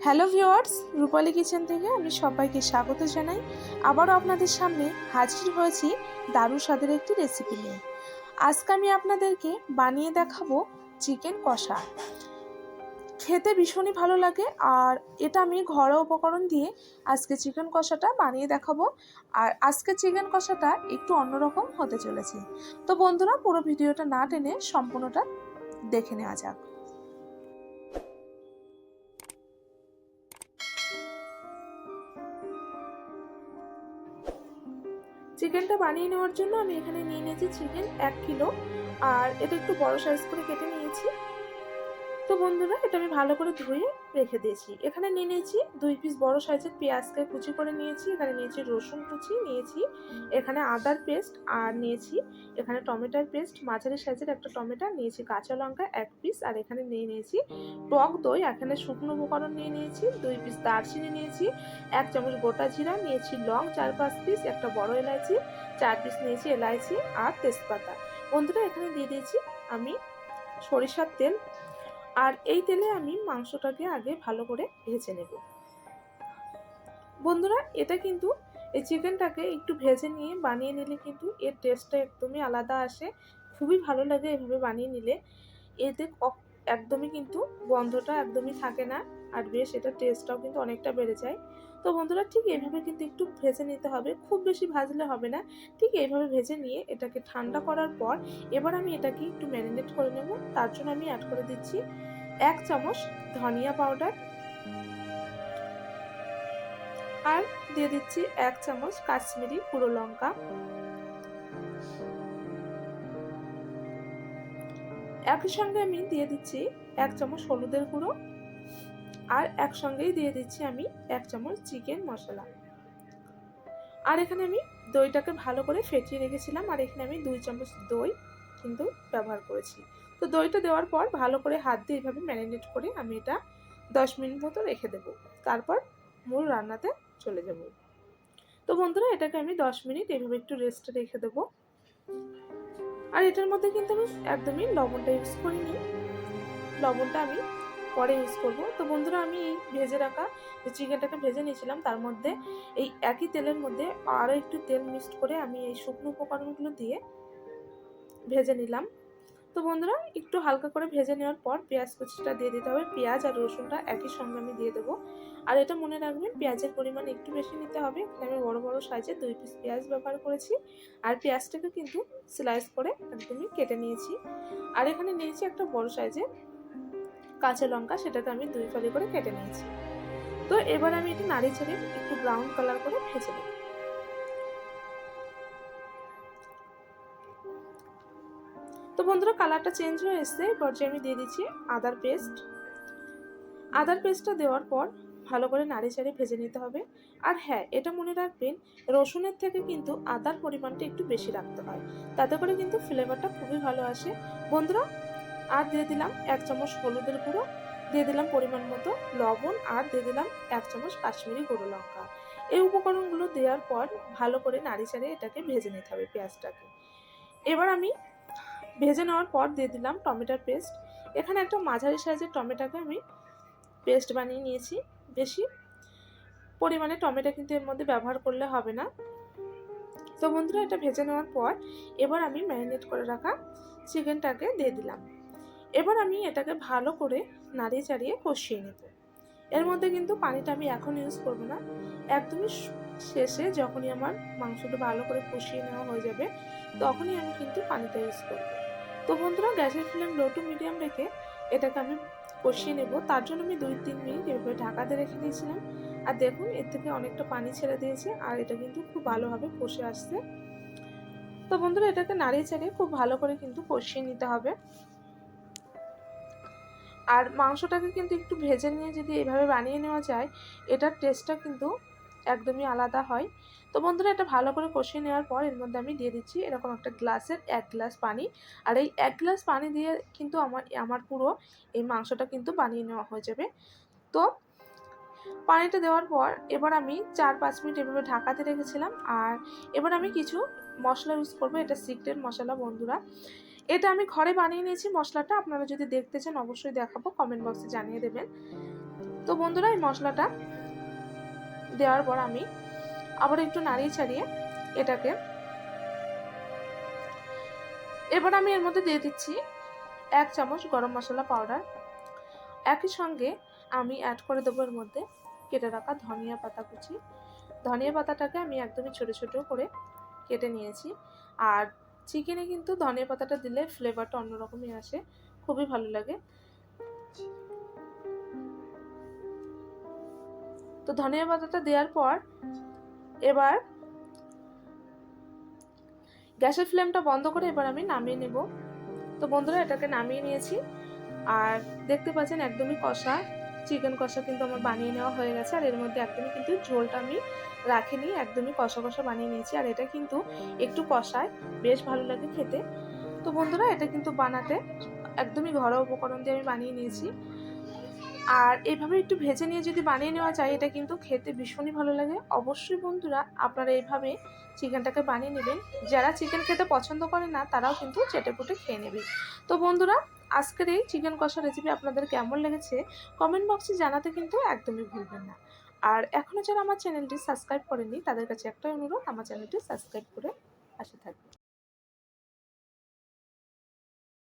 Hello viewers রূপালী kitchen থেকে আমি সবাইকে স্বাগত জানাই। আবারও আপনাদের সামনে হাজির হয়েছি দারু স্বাদের একটি রেসিপি নিয়ে। আজকে আমি আপনাদেরকে বানিয়ে দেখাবো চিকেন কষা। খেতে ভীষণই ভালো লাগে আর এটা আমি ঘরোয়া উপকরণ দিয়ে আজকে চিকেন কষাটা বানিয়ে দেখাবো। আর আজকে চিকেন কষাটা একটু অন্যরকম হতে চলেছে। তো বন্ধুরা, পুরো ভিডিওটা না টেনে সম্পূর্ণটা দেখে নেওয়া যাক। চিকেনটা বানিয়ে নেওয়ার জন্য আমি এখানে নিয়ে নিয়েছি চিকেন এক কিলো। আর এটা একটু বড় সাইজ করে কেটে নিয়েছি। তো বন্ধুরা, এটা আমি ভালো করে ধুয়ে রেখে দিয়েছি। এখানে নিয়ে নিয়েছি দুই পিস বড় সাইজের পেঁয়াজকে কুচি করে নিয়েছি, এখানে নিয়েছি রসুন কুচি, নিয়েছি এখানে আদার পেস্ট আর নিয়েছি এখানে টমেটোর পেস্ট, মাঝারি সাইজের একটা টমেটো, নিয়েছি কাঁচা লঙ্কা এক পিস আর এখানে নিয়ে নিয়েছি টক দই এখানে শুকনো উপকরণ নিয়ে নিয়েছি, দুই পিস দারচিনি নিয়েছি, এক চামচ গোটা জিরা, নিয়েছি লং চার পাঁচ পিস একটা বড় এলাচি চার পিস নিয়েছি এলাচি আর তেজপাতা। বন্ধুরা, এখানে দিয়ে দিয়েছি আমি সরিষার তেল আর এই তেলে আমি মাংসটাকে আগে ভালো করে ভেজে নেব। বন্ধুরা, এটা কিন্তু এই চিকেনটাকে একটু ভেজে নিয়ে বানিয়ে নিলে কিন্তু এর টেস্টটা একদমই আলাদা আসে। খুবই ভালো লাগে এভাবে বানিয়ে নিলে। এতে একদমই কিন্তু গন্ধটা একদমই থাকে না। আর বেশ, এটা টেস্টটাও কিন্তু অনেকটা বেড়ে যায়। তো বন্ধুরা ঠিক এইভাবে কিন্তু একটু ভেজে নিতে হবে। খুব বেশি ভাজলে হবে না। ঠিক এইভাবে ভেজে নিয়ে এটাকে ঠান্ডা করার পর এবার আমি এটাকে একটু ম্যারিনেট করে নেব। তার জন্য আমি অ্যাড করে দিচ্ছি এক চামচ ধনিয়া পাউডার। আর দিয়ে দিচ্ছি এক চামচ কাশ্মীরি গুঁড়ো লঙ্কা। একই সঙ্গে আমি দিয়ে দিচ্ছি এক চামচ হলুদের গুঁড়ো। আর একসঙ্গেই দিয়ে দিচ্ছি আমি এক চামচ চিকেন মশলা। আর এখানে আমি দইটাকে ভালো করে ফেটিয়ে রেখেছিলাম, আর এখানে আমি দুই চামচ দই কিন্তু ব্যবহার করেছি। তো দইটা দেওয়ার পর ভালো করে হাত দিয়ে এইভাবে ম্যারিনেট করে আমি এটা দশ মিনিট মতো রেখে দেবো। তারপর মূল রান্নাতে চলে যাব। তো বন্ধুরা, এটাকে আমি দশ মিনিট এইভাবে একটু রেস্টে রেখে দেবো। আর এটার মধ্যে কিন্তু আমি একদমই লবণটা ইউজ করিনি। লবণটা আমি পরে ইউজ করব। তো বন্ধুরা, আমি এই ভেজে রাখা যে চিকেনটাকে ভেজে নিয়েছিলাম, তার মধ্যে এই একই তেলের মধ্যে আরও একটু তেল মিক্সড করে আমি এই শুকনো উপকরণগুলো দিয়ে ভেজে নিলাম। তো বন্ধুরা, একটু হালকা করে ভেজে নেওয়ার পর পেঁয়াজ কুচিটা দিয়ে দিতে হবে। পেঁয়াজ আর রসুনটা একই সঙ্গে আমি দিয়ে দেবো। আর এটা মনে রাখবেন, পেঁয়াজের পরিমাণ একটু বেশি নিতে হবে। এখানে আমি বড় বড় সাইজে দুই পিস পেঁয়াজ ব্যবহার করেছি। আর পেঁয়াজটাকে কিন্তু স্লাইস করে একদমই কেটে নিয়েছি। আর এখানে নিয়েছি একটা বড় সাইজে কাঁচা লঙ্কা সেটাকে আমি দুই ফালি করে কেটে নিয়েছি। তো এবার আমি এটা নাড়ি ছেড়ে একটু ব্রাউন কালার করে ভেজে নেব। তো বন্ধুরা কালারটা চেঞ্জ হয়ে এসছে পর্যায়ে আমি দিয়ে দিচ্ছি আদার পেস্ট আদার পেস্টটা দেওয়ার পর ভালো করে নাড়ি চাড়ি ভেজে নিতে হবে। আর হ্যাঁ এটা মনে রাখবেন, রসুনের থেকে কিন্তু আদার পরিমাণটা একটু বেশি রাখতে হয়। তাতে করে কিন্তু ফ্লেভারটা খুবই ভালো আসে। বন্ধুরা আর দিয়ে দিলাম এক চামচ হলুদের গুঁড়ো, দিয়ে দিলাম পরিমাণ মতো লবণ আর দিয়ে দিলাম এক চামচ কাশ্মীরি গুঁড়ো লঙ্কা। এই উপকরণগুলো দেওয়ার পর ভালো করে নাড়ি চাড়িয়ে এটাকে ভেজে নিতে হবে পেঁয়াজটাকে। এবার আমি ভেজে নেওয়ার পর দিয়ে দিলাম টমেটোর পেস্ট। এখানে একটা মাঝারি সাইজের টমেটোকে আমি পেস্ট বানিয়ে নিয়েছি। বেশি পরিমাণে টমেটো কিন্তু এর মধ্যে ব্যবহার করলে হবে না। তো বন্ধুরা, এটা ভেজে নেওয়ার পর এবার আমি ম্যারিনেট করে রাখা চিকেনটাকে দিয়ে দিলাম। এবার আমি এটাকে ভালো করে নাড়িয়ে চাড়িয়ে কষিয়ে নেব। এর মধ্যে কিন্তু পানিটা আমি এখন ইউজ করব না। একদমই শেষে যখনই আমার মাংসটা ভালো করে কষিয়ে নেওয়া হয়ে যাবে, তখনই আমি কিন্তু পানিটা ইউজ করব। তো বন্ধুরা, গ্যাসের ফ্লেম লো টু মিডিয়াম রেখে এটাকে আমি কষিয়ে নেব। তার জন্য আমি দুই তিন মিনিট এভাবে ঢাকাতে রেখে দিয়েছিলাম। আর দেখুন, এর থেকে অনেকটা পানি ছেড়ে দিয়েছে আর এটা কিন্তু খুব ভালোভাবে কষে আসছে। তো বন্ধুরা, এটাকে নাড়িয়ে চাড়িয়ে খুব ভালো করে কিন্তু কষিয়ে নিতে হবে। আর মাংসটাকে কিন্তু একটু ভেজে নিয়ে যদি এভাবে বানিয়ে নেওয়া যায়, এটার টেস্টটা কিন্তু একদমই আলাদা হয়। তো বন্ধুরা, এটা ভালো করে কষিয়ে নেওয়ার পর এর মধ্যে আমি দিয়ে দিচ্ছি এরকম একটা গ্লাসের এক গ্লাস পানি। আর এই এক গ্লাস পানি দিয়ে কিন্তু আমার আমার পুরো এই মাংসটা কিন্তু বানিয়ে নেওয়া হয়ে যাবে। তো পানিটা দেওয়ার পর এবার আমি চার পাঁচ মিনিট এভাবে ঢাকাতে রেখেছিলাম। আর এবার আমি কিছু মশলা ইউজ করব, এটা সিক্রেট মশলা বন্ধুরা। এটা আমি ঘরে বানিয়ে নিয়েছি, মশলাটা আপনারা যদি দেখতে চান অবশ্যই দেখাবো কমেন্ট বক্সে জানিয়ে দেবেন। তো বন্ধুরা, এই মশলাটা দেওয়ার পর আমি আবার একটু নাড়িয়ে ছাড়িয়ে এটাকে এবার আমি এর মধ্যে দিয়ে দিচ্ছি এক চামচ গরম মশলা পাউডার। একই সঙ্গে আমি অ্যাড করে দেবো এর মধ্যে কেটে রাখা ধনিয়া পাতা কুচি। ধনিয়া পাতাটাকে আমি একদমই ছোটো ছোটো করে কেটে নিয়েছি। আর চিকেনে কিন্তু ধনিয়া পাতাটা দিলে ফ্লেভারটা অন্যরকমই আসে। খুবই ভালো লাগে। তো ধনিয়া পাতাটা দেওয়ার পর এবার গ্যাসের ফ্লেমটা বন্ধ করে এবার আমি নামিয়ে নেব। তো বন্ধুরা, এটাকে নামিয়ে নিয়েছি। আর দেখতে পাচ্ছেন একদমই কষা চিকেন কষা কিন্তু আমার বানিয়ে নেওয়া হয়ে গেছে, আর এর মধ্যে একদমই কিন্তু ঝোলটা আমি রাখিনি, একদমই কষা কষা বানিয়ে নিয়েছি, আর এটা কিন্তু একটু কষায়, বেশ ভালো লাগে খেতে। তো বন্ধুরা, এটা কিন্তু বানাতে একদমই ঘরোয়া উপকরণ দিয়ে আমি বানিয়ে নিয়েছি। আর এইভাবে একটু ভেজে নিয়ে যদি বানিয়ে নেওয়া যায়, এটা কিন্তু খেতে ভীষণই ভালো লাগে। অবশ্যই বন্ধুরা, আপনারা এইভাবে চিকেনটাকে বানিয়ে নেবেন। যারা চিকেন খেতে পছন্দ করে না, তারাও কিন্তু চেটে পুটে খেয়ে নেবে। তো বন্ধুরা আজকের এই চিকেন কষা রেসিপি আপনাদের কেমন লেগেছে কমেন্ট বক্সে জানাতে কিন্তু একদমই ভুলবেন না। আর এখনও যারা আমার চ্যানেলটি সাবস্ক্রাইব করেনি তাদের কাছে একটাই অনুরোধ, আমার চ্যানেলটি সাবস্ক্রাইব করে আসে থাকবে